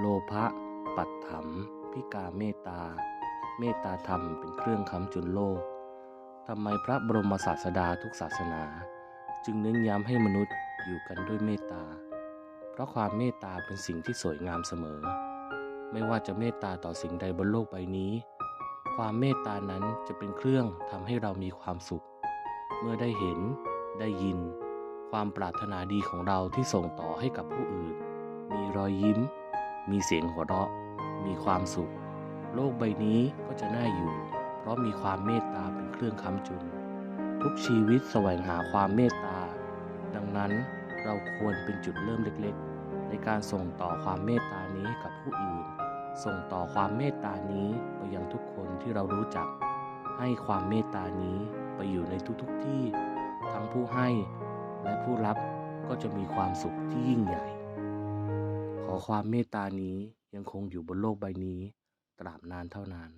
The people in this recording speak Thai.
โลภะปัตถมพิกาเมตตา เมตตาธรรมเป็นเครื่องค้ำจุนโลกทำไมพระบรมศาสดาทุกศาสนา จึงเน้นย้ำให้มนุษย์อยู่กันด้วยเมตตา เพราะความเมตตาเป็นสิ่งที่สวยงามเสมอ ไม่ว่าจะเมตตาต่อสิ่งใดบนโลกใบนี้ ความเมตตานั้นจะเป็นเครื่องทำให้เรามีความสุข เมื่อได้เห็น ได้ยิน ความปรารถนาดีของเราที่ส่งต่อให้กับผู้อื่น มีรอยยิ้ม มีเสียงหัวเราะ มีความสุข โลกใบนี้ก็จะน่าอยู่ เพราะมีความเมตตาเป็นเครื่องค้ำจุน ทุกชีวิตแสวงหาความเมตตา ดังนั้นเราควรเป็นจุดเริ่มเล็กๆ ในการส่งต่อความเมตตานี้ให้กับผู้อื่น ส่งต่อความเมตตานี้ไปยังทุกคนที่เรารู้จัก ให้ความเมตตานี้ไปอยู่ในทุกๆที่ ทั้งผู้ให้และผู้รับก็จะมีความสุขที่ยิ่งใหญ่ ความเมตตานี้ยังคงอยู่บนโลกใบนี้ ตราบนานเท่านาน